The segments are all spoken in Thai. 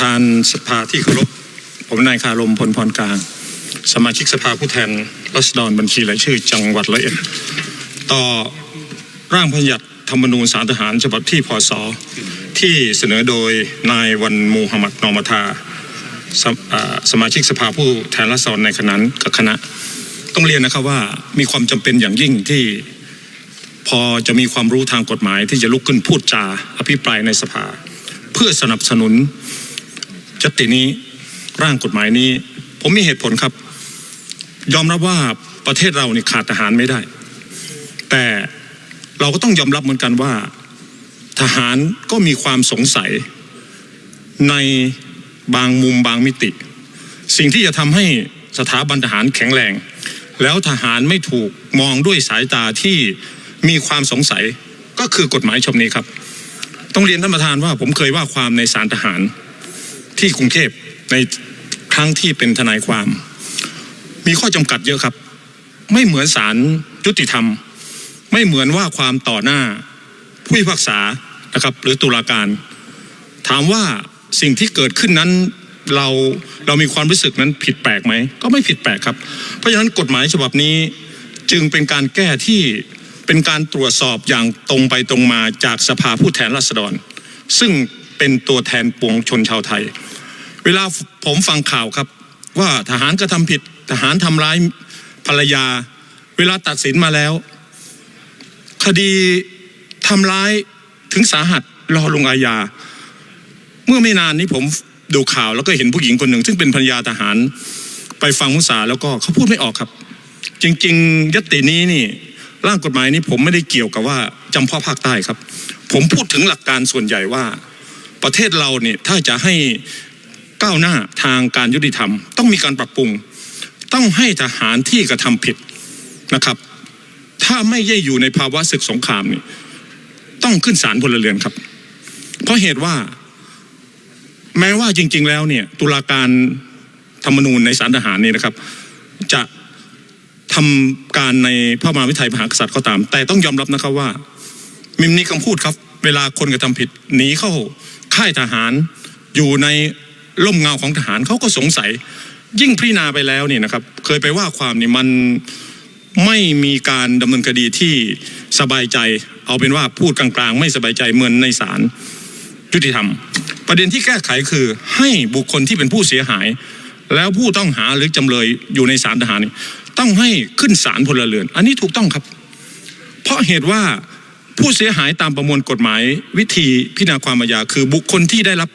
ธานสภาที่เคารพผมนายคารมพลพรกลาง สมาชิกสภาผู้แทนรัษฎรบัญชีรายชื่อจังหวัดร้อยเอ็ดต่อร่างพระราชบัญญัติธรรมนูญสารทหารฉบับที่พศที่เสนอโดยนายวันมูฮัมหมัดนอมทาสมอ่าสมาชิกสภาผู้แทนรัษฎรในขณะนั้นกับคณะ ต้องเรียนนะครับว่ามีความจำเป็นอย่างยิ่งที่พอจะมีความรู้ทางกฎหมายที่จะลุกขึ้นพูดจาอภิปรายในสภา เพื่อสนับสนุน จตินี้ร่างกฎหมายนี้ ผมมีเหตุผลครับ ยอมรับว่าประเทศเรานี่ขาดทหารไม่ได้ แต่เราก็ต้องยอมรับเหมือนกันว่า ทหารก็มีความสงสัยในบางมุมบางมิติ สิ่งที่จะทำให้สถาบันทหารแข็งแรง แล้วทหารไม่ถูกมองด้วยสายตาที่มีความสงสัยก็คือกฎหมายฉบับนี้ครับ ต้องเรียนท่านประธานว่าผมเคยว่าความในศาลทหาร ที่กรุงเทพในครั้งที่เป็นทนายความ มีข้อจำกัดเยอะครับ ไม่เหมือนศาลยุติธรรม ไม่เหมือนว่าความต่อหน้าผู้พิพากษานะครับ หรือตุลาการ ถามว่าสิ่งที่เกิดขึ้นนั้นเราเรามีความรู้สึกนั้นผิดแปลกไหม ก็ไม่ผิดแปลกครับ เพราะฉะนั้นกฎหมายฉบับนี้จึงเป็นการแก้ที่เป็นการตรวจสอบอย่างตรงไปตรงมาจากสภาผู้แทนราษฎร ซึ่งเป็นตัวแทนปวงชนชาวไทย เวลาผมฟังข่าวครับ ว่าทหารกระทำผิด ทหารทำร้ายภรรยา เวลาตัดสินมาแล้ว คดีทำร้ายถึงสาหัสรอลงอาญา เมื่อไม่นานนี้ผมดูข่าวแล้วก็เห็นผู้หญิงคนหนึ่ง ซึ่งเป็นภรรยาทหารไปฟังมุสาแล้วก็เขาพูดไม่ออกครับ จริง ๆยตตินี้นี่ร่างกฎหมายนี้ผมไม่ได้เกี่ยวกับว่าจำเพาะภาคใต้ครับ ผมพูดถึงหลักการส่วนใหญ่ว่า ประเทศเราเนี่ยถ้าจะให้ ก้าวหน้าทางการยุติธรรม ต้องมีการปรับปรุง ต้องให้ทหารที่กระทำผิดนะครับ ถ้าไม่ได้อยู่ในภาวะศึกสงครามนี่ต้องขึ้นศาลพลเรือนครับ เพราะเหตุว่า แม้ว่าจริง ๆ แล้วเนี่ย ตุลาการธรรมนูญในศาลทหารนี่นะครับ จะทำการในพระมหาวิทยาลัยมหากษัตริย์ก็ตาม แต่ต้องยอมรับนะครับว่า มิมนี้คำพูดครับ เวลาคนกระทำผิดหนีเข้าค่ายทหารอยู่ใน ร่มเงาของทหารเขาก็สงสัย ยิ่งพิจารณาไปแล้วเนี่ยนะครับ เคยไปว่าความนี่มันไม่มีการดำเนินคดีที่สบายใจ เอาเป็นว่าพูดกลางๆ ไม่สบายใจเหมือนในศาลยุติธรรม ประเด็นที่แก้ไขคือให้บุคคลที่เป็นผู้เสียหาย แล้วผู้ต้องหาหรือจำเลยอยู่ในศาลทหารต้องให้ขึ้นศาลพลเรือน อันนี้ถูกต้องครับ เพราะเหตุว่าผู้เสียหายตามประมวลกฎหมายวิธีพิจารณาความอาญาคือบุคคลที่ได้รับ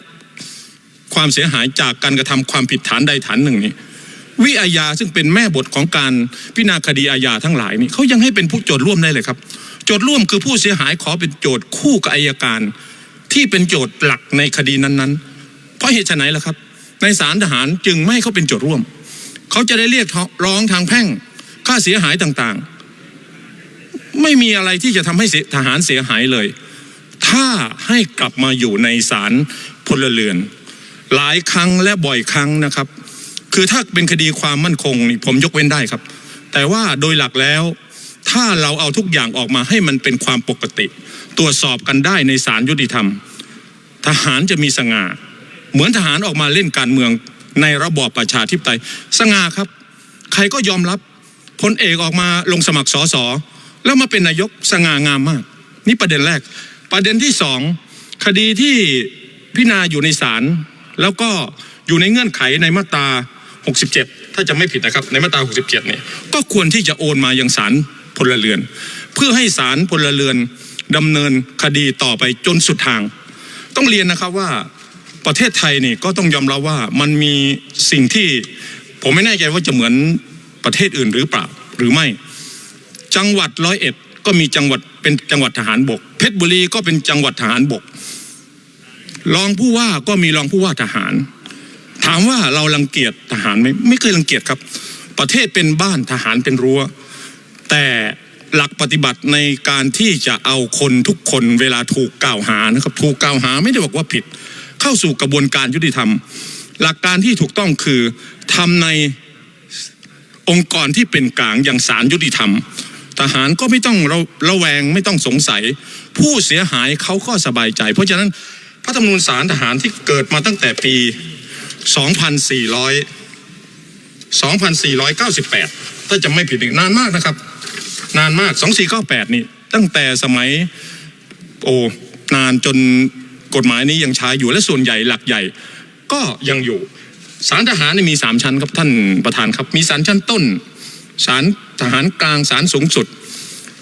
ความเสียหายจากการกระทำความผิดฐานใดฐานหนึ่งนี่วิอาญาซึ่งเป็นแม่บทของการพิจารณาคดีอาญาทั้งหลายนี่เขายังให้เป็นผู้โจทย์ร่วมได้เลยครับ โจทย์ร่วมคือผู้เสียหายขอเป็นโจทย์คู่กับอายการ ที่เป็นโจทย์หลักในคดีนั้นๆ เพราะเหตุไฉนล่ะครับ ในศาลทหารจึงไม่ให้เขาเป็นโจทย์ร่วม เขาจะได้เรียกร้องทางแพ่งค่าเสียหายต่างๆ ไม่มีอะไรที่จะทำให้ทหารเสียหายเลย ถ้าให้กลับมาอยู่ในศาลพลเรือน หลายครั้งและบ่อยครั้งนะครับ คือถ้าเป็นคดีความมั่นคงนี่ผมยกเว้นได้ครับ แต่ว่าโดยหลักแล้ว ถ้าเราเอาทุกอย่างออกมาให้มันเป็นความปกติ ตรวจสอบกันได้ในศาลยุติธรรม ทหารจะมีสง่า เหมือนทหารออกมาเล่นการเมืองในระบอบประชาธิปไตย สง่าครับ ใครก็ยอมรับพลเอกออกมาลงสมัครสอสอแล้วมาเป็นนายกสง่างามมาก นี่ประเด็นแรก ประเด็นที่สองคดีที่พิจารณาอยู่ในศาล แล้วก็อยู่ในเงื่อนไขในมาตรา 67 ถ้าจะไม่ผิดนะครับในมาตรา 67 เนี่ยก็ควรที่จะโอนมายังศาลพลเรือน เพื่อให้ศาลพลเรือนดำเนินคดีต่อไปจนสุดทาง ต้องเรียนนะครับว่าประเทศไทยนี่ก็ต้องยอมรับว่ามันมีสิ่งที่ผมไม่แน่ใจว่าจะเหมือนประเทศอื่นหรือเปล่าหรือไม่ จังหวัดร้อยเอ็ดก็มีจังหวัดเป็นจังหวัดทหารบก เพชรบุรีก็เป็นจังหวัดทหารบก รองผู้ว่าก็มีรองผู้ว่าทหาร ถามว่าเรารังเกียจทหารไหมไม่เคยรังเกียจครับ ประเทศเป็นบ้านทหารเป็นรั้ว แต่หลักปฏิบัติในการที่จะเอาคนทุกคนเวลาถูกกล่าวหานะครับถูกกล่าวหาไม่ได้บอกว่าผิด เข้าสู่กระบวนการยุติธรรม หลักการที่ถูกต้องคือทำในองค์กรที่เป็นกลางอย่างศาลยุติธรรม ทหารก็ไม่ต้องระระแวงไม่ต้องสงสัย ผู้เสียหายเขาก็สบายใจ เพราะฉะนั้น พระธรรมนูญสารทหารที่เกิดมาตั้งแต่ปี 2400 2498 ถ้าจะไม่ผิดอีกนานมากนะครับ นานมาก 2498 นี่ ตั้งแต่สมัยโอ้นานจนกฎหมายนี้ยังใช้อยู่และส่วนใหญ่หลักใหญ่ ก็ยังอยู่ศาลทหารนี่มีสามชั้นครับท่านประธานครับมีศาลชั้นต้นศาลทหารกลางศาลสูงสุด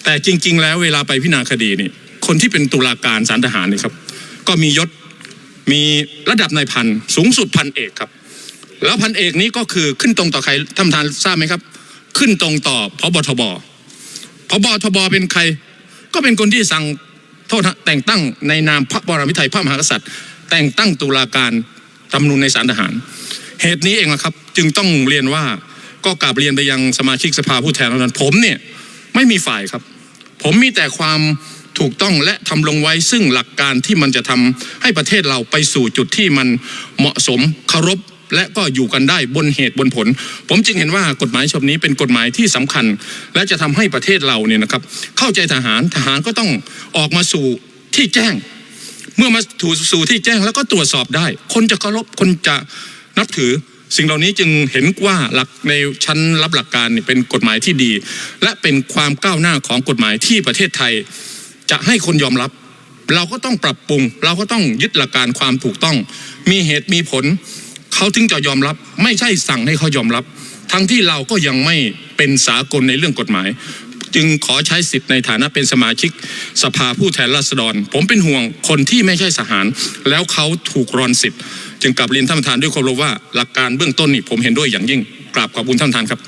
แต่จริง ๆ แล้วเวลาไปพิจารณาคดีนี่คนที่เป็นตุลาการศาลทหารนี่ครับ ก็มียศมีระดับนายพันสูงสุดพันเอกครับ แล้วพันเอกนี้ก็คือขึ้นตรงต่อใครท่านประธานทราบไหมครับ ขึ้นตรงต่อพบทบพบทบเป็นใคร ก็เป็นคนที่สั่งโทษแต่งตั้งในนามพระบรมวิทัยพระมหากษัตริย์ แต่งตั้งตุลาการตำนูนในศาลทหาร เหตุนี้เองนะครับ จึงต้องเรียนว่าก็กราบเรียนไปยังสมาชิกสภาผู้แทนราษฎรผมเนี่ยไม่มีฝ่ายครับ ผมมีแต่ความ ถูกต้องและทำลงไว้ซึ่งหลักการที่มันจะทำให้ประเทศเราไปสู่จุดที่มันเหมาะสมเคารพและก็อยู่กันได้บนเหตุบนผล ผมจึงเห็นว่ากฎหมายฉบับนี้เป็นกฎหมายที่สำคัญ และจะทำให้ประเทศเราเนี่ยนะครับ เข้าใจทหารทหารก็ต้องออกมาสู่ที่แจ้ง เมื่อมาถูสู่ที่แจ้งแล้วก็ตรวจสอบได้ คนจะเคารพคนจะนับถือ สิ่งเหล่านี้จึงเห็นว่าหลักในชั้นรับหลักการเนี่ยเป็นกฎหมายที่ดี และเป็นความก้าวหน้าของกฎหมายที่ประเทศไทย จะให้คนยอมรับ เราก็ต้องปรับปรุง เราก็ต้องยึดหลักการความถูกต้อง มีเหตุมีผล เขาถึงจะยอมรับ ไม่ใช่สั่งให้เขายอมรับ ทั้งที่เราก็ยังไม่เป็นสากลในเรื่องกฎหมาย จึงขอใช้สิทธิ์ในฐานะเป็นสมาชิกสภาผู้แทนราษฎร ผมเป็นห่วงคนที่ไม่ใช่สหาร แล้วเขาถูกรอนสิทธิ์ จึงกลับเรียนท่านประธานด้วยความรู้ว่าหลักการเบื้องต้นนี่ผมเห็นด้วยอย่างยิ่งกราบขอบคุณท่านประธานครับ